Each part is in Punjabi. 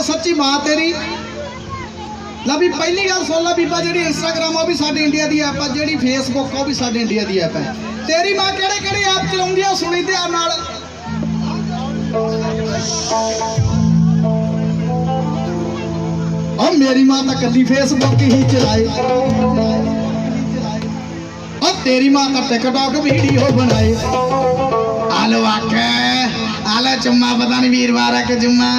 ਤੇ ਸੱਚੀ ਮਾਂ ਤੇਰੀ। ਲੈ ਵੀ ਪਹਿਲੀ ਗੱਲ ਸੁਣ ਲੈ ਬੀਬਾ, ਜਿਹੜੀ ਇੰਸਟਾਗ੍ਰਾਮ ਉਹ ਵੀ ਸਾਡੇ ਇੰਡੀਆ ਦੀ ਐਪ ਆ, ਜਿਹੜੀ ਫੇਸਬੁੱਕ ਉਹ ਵੀ ਸਾਡੇ ਇੰਡੀਆ ਦੀ ਐਪ ਹੈ ਤੇਰੀ ਮਾਂ ਕਿਹੜੇ ਕਿਹੜੇ ਐਪ ਚਲਾਉਂਦੀ ਆ ਸੁਣੀ ਧਿਆਨ ਨਾਲ। ਆ ਮੇਰੀ ਮਾਂ ਤਾਂ ਕੱਲੀ ਫੇਸਬੁੱਕ ਹੀ ਚਲਾਏ। ਆ ਤੇਰੀ ਮਾਂ ਤਾਂ ਟਿਕਟੌਕ ਵੀਡੀਓ ਬਣਾਏ। ਆਲੋ ਆਕੇ ਆਲੋ ਚੁੰਮਾ, ਪਤਾ ਨਹੀਂ ਵੀਰਵਾਰ ਆ ਕਿ ਜੁੰਮਾ।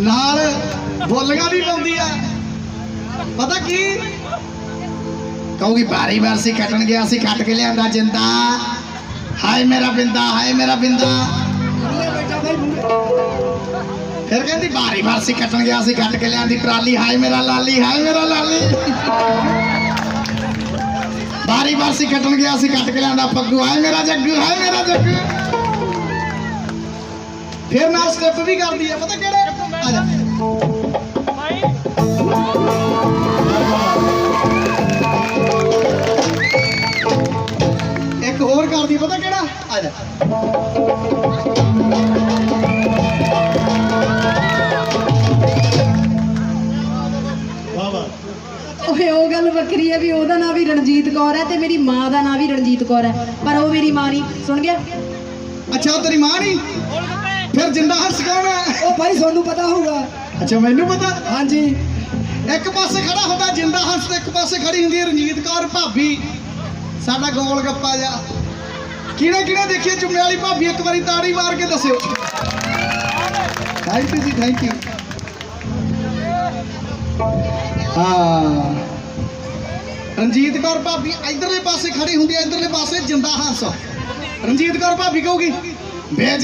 ਨਾਲ ਬੋਲੀਆਂ ਵੀ ਲਾਉਂਦੀ ਆ। ਪਤਾ ਕੀ? ਕਹੂਗੀ, ਬਾਰੀ ਬਾਰ ਸੀ ਕੱਟਣ ਗਿਆ ਸੀ ਕੱਟ ਕੇ ਲਿਆਂਦਾ ਜਿੰਦਾ। ਹਾਏ ਮੇਰਾ ਬਿੰਦਾ, ਹਾਏ ਮੇਰਾ ਬਿੰਦਾ। ਫਿਰ ਕਹਿੰਦੀ, ਬਾਰੀ ਬਾਰ ਸੀ ਕੱਟਣ ਗਿਆ ਸੀ ਕੱਟ ਕੇ ਲਿਆਂਦੀ ਟਰਾਲੀ। ਹਾਏ ਮੇਰਾ ਲਾਲੀ, ਹਾਏ ਮੇਰਾ ਲਾਲੀ। ਬਾਰੀ ਬਾਰ ਸੀ ਕੱਟਣ ਗਿਆ ਸੀ ਕੱਟ ਕੇ ਲਿਆਂਦਾ ਪੱਗੂ। ਹਾਏ ਮੇਰਾ ਜੱਗੂ, ਹਾਏ ਮੇਰਾ ਜੱਗੂ। ਫਿਰ ਨਾਲ ਸਟੈਪ ਵੀ ਕਰਦੀ ਆ, ਪਤਾ ਕਿਹੜੇ? ਇੱਕ ਹੋਰ ਕਰਦੀ ਪਤਾ ਕਿਹੜਾ? ਆ ਜਾ। ਵਾਹ ਵਾਹ। ਓਏ ਉਹ ਗੱਲ ਵੱਖਰੀ ਹੈ ਵੀ ਉਹਦਾ ਨਾਂ ਵੀ ਰਣਜੀਤ ਕੌਰ ਹੈ ਤੇ ਮੇਰੀ ਮਾਂ ਦਾ ਨਾਂ ਵੀ ਰਣਜੀਤ ਕੌਰ ਹੈ ਪਰ ਉਹ ਮੇਰੀ ਮਾਂ ਨਹੀਂ। ਸੁਣ ਗਿਆ? ਅੱਛਾ ਉਹ ਤੇਰੀ ਮਾਂ ਨਹੀਂ? ਫਿਰ ਜਿੰਦਾ ਹੰਸ ਕੌਣ ਹੈ? ਉਹ ਭਾਈ ਤੁਹਾਨੂੰ ਪਤਾ ਹੋਊਗਾ। ਅੱਛਾ ਮੈਨੂੰ ਪਤਾ? ਹਾਂਜੀ। ਇੱਕ ਪਾਸੇ ਖੜਾ ਹੁੰਦਾ ਜਿੰਦਾ ਹੰਸ ਤੇ ਇੱਕ ਪਾਸੇ ਖੜੀ ਹੁੰਦੀ ਹੈ ਰਣਜੀਤ ਕੌਰ ਭਾਬੀ। ਸਾਡਾ ਗੋਲ ਗੱਪਾ ਜਾ। ਕਿਹਨੇ ਕਿਹਨੇ ਦੇਖੀ ਚੁੰਮੇ ਵਾਲੀ ਭਾਬੀ ਇੱਕ ਵਾਰੀ ਤਾੜੀ ਮਾਰ ਕੇ ਦੱਸਿਓ। Thank you ji thank you ਹਾਂ। ਰਣਜੀਤ ਕੌਰ ਭਾਬੀ ਇਧਰਲੇ ਪਾਸੇ ਖੜੀ ਹੁੰਦੀ ਹੈ ਇਧਰਲੇ ਪਾਸੇ ਜਿੰਦਾ ਹੰਸ ਰਣਜੀਤ ਕੌਰ ਭਾਬੀ ਕਹੂਗੀ ਬੇ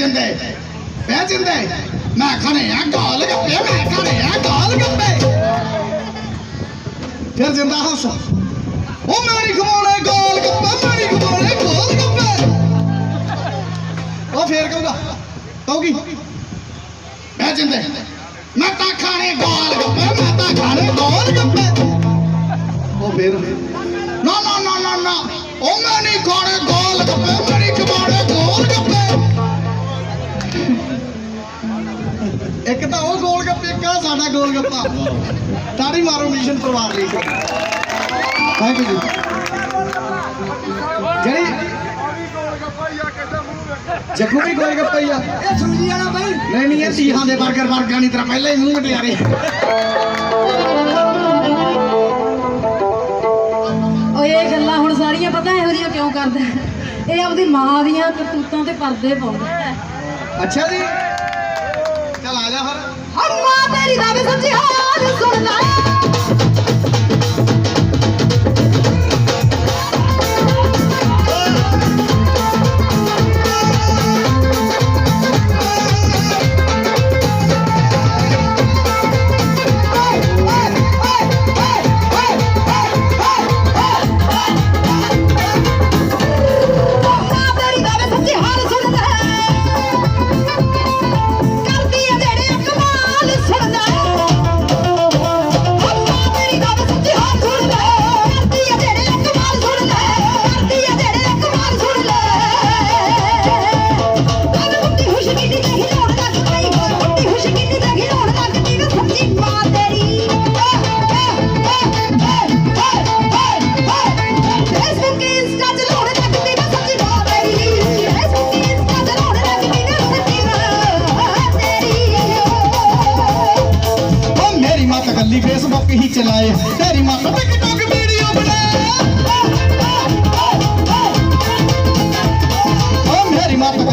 ਜਿੰਦੇ। ਬੇ ਮੈਂ ਖਾਣੇ ਆ ਗੋਲ ਗੱਪੇ, ਮੈਂ ਖਾਣੇ ਆ ਗੋਲ ਗੱਪੇ। ਫਿਰ ਜਿੰਦਾ ਹੰਸ। ਉਹ ਮੇਰੀ ਖਵਾਉਣੇ ਗੋਲ ਗੱਪੇ, ਮੇਰੀ ਖਵਾਉਣੇ ਗੋਲ ਗੱਪੇ। ਉਹ ਫੇਰ ਕਹੂਗਾ, ਕਹੂਗੀ, ਬਹਿ ਜਿੰਦੇ। ਮੈਂ ਤਾਂ ਖਾਣੇ ਗੋਲ ਗੱਪੇ, ਮੈਂ ਤਾਂ ਖਾਣੇ ਗੋਲ ਗੱਪੇ। ਉਹ ਫੇਰ। ਨਾ ਨਾ ਨਾ ਨਾ ਨਾ। ਉਹ ਮੈਂ ਨਹੀਂ ਖਾਣੇ ਗੱਪਾ ਤਾੜੀ ਮਾਰੋ ਮਿਸ਼ਨ ਪਰਿਵਾਰ ਲਈ। ਥੈਂਕ ਯੂ ਜੀ। ਜਿਹੜੀ ਜੱਗੂ ਵੀ ਗੋਲ ਗੱਪਾ ਹੀ ਆ। ਇਹ ਸੁਣਜੀ ਵਾਲਾ ਭਾਈ ਨਹੀਂ ਨਹੀਂ ਇਹ ਤੀਹਾਂ ਦੇ 버ਗਰ ਵਰਗਾ ਨਹੀਂ ਤੇਰਾ ਪਹਿਲਾਂ ਹੀ ਮੂੰਹ ਮਟਿਆਰੇ ਓਏ ਇਹ ਗੱਲਾਂ ਹੁਣ ਸਾਰੀਆਂ ਪਤਾ ਇਹੋ ਜਿਹੀਆਂ ਕਿਉਂ ਕਰਦਾ? ਇਹ ਆਪਦੀ ਮਾਂ ਦੀਆਂ ਕਰਤੂਤਾਂ ਤੇ ਪਰਦੇ ਪਾਉਂਦਾ। ਅੱਛਾ ਜੀ। ਚਲ ਆ ਜਾ ਫਿਰ। ਅੰਮਾ ਤੇਰੀ ਦਾ ਵੀ ਸੱਚੀ ਹਾਲ ਸੁਣਦਾ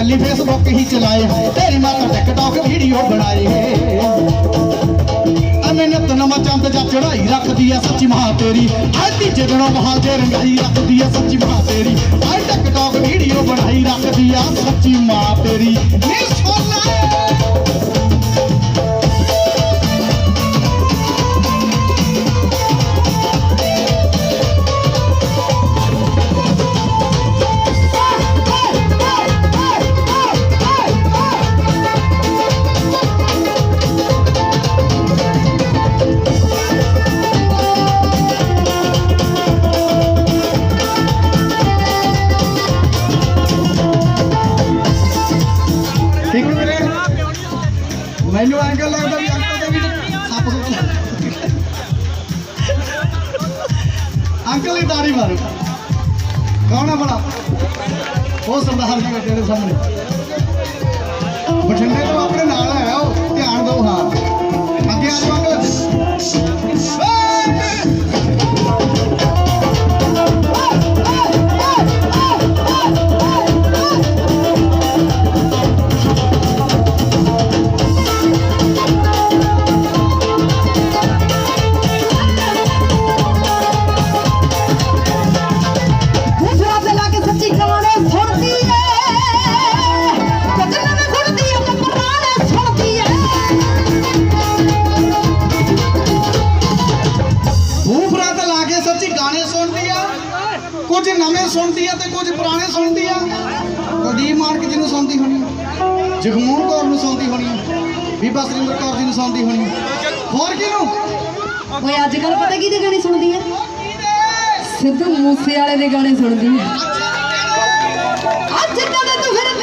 ਮੇਰੀ ਫੇਸਬੁੱਕ ਹੀ ਚਲਾਏ ਤੇਰੀ ਮਾਂ ਟਿਕਟੌਕ ਵੀਡੀਓ ਬਣਾਏ ਅਮਿਨਤ ਨਵਾਂ ਚੰਦ ਜਾਂ ਚੜਾਈ ਰੱਖਦੀ ਐ ਸੱਚੀ ਮਾਂ ਤੇਰੀ। ਅੱਜ ਤੀਜੇ ਮਹਾਂ ਤੇ ਰੰਗਾਈ ਰੱਖਦੀ ਐ ਸੱਚੀ ਮਾਂ ਤੇਰੀ। ਅੱਜ ਟਿਕਟੌਕ ਵੀਡੀਓ ਬਣਾਈ ਰੱਖਦੀ ਐ ਸੱਚੀ ਮਾਂ ਤੇਰੀ। ਮਾਰੋ। ਕੌਣ ਆ ਬੜਾ ਉਹ ਸਰਦਾਰ ਜੀ ਬੈਠੇ ਨੇ ਸਾਹਮਣੇ। ਬਠਿੰਡੇ ਤੋਂ ਆਪਣੇ ਨਾਲ ਆਇਆ ਉਹ, ਧਿਆਨ ਦਿਓ ਹਾਂ। ਕੁਝ ਨਵੇਂ ਸੁਣਦੀ ਆ ਤੇ ਕੁਝ ਪੁਰਾਣੇ ਸੁਣਦੀ ਆ ਕੁਲਦੀਪ ਮਾਨਕ ਜੀ ਨੂੰ ਸੁਣਦੀ ਹੋਣੀ ਆ। ਜਗਮੋਹਨ ਕੌਰ ਨੂੰ ਸੁਣਦੀ ਹੋਣੀ ਆ। ਬੀਬਾ ਸਰਿੰਦਰ ਕੌਰ ਜੀ ਨੂੰ ਸੁਣਦੀ ਹੋਣੀ ਆ। ਹੋਰ ਕਿਹਨੂੰ ਓਏ ਅੱਜ ਕੱਲ ਪਤਾ ਕਿਹਦੇ ਗਾਣੇ ਸੁਣਦੀ ਏ ਸਿੱਧੂ ਮੂਸੇ ਵਾਲੇ ਦੇ ਗਾਣੇ ਸੁਣਦੀ ਏ ਅੱਜ ਕੱਲ ਤੂੰ ਫਿਰ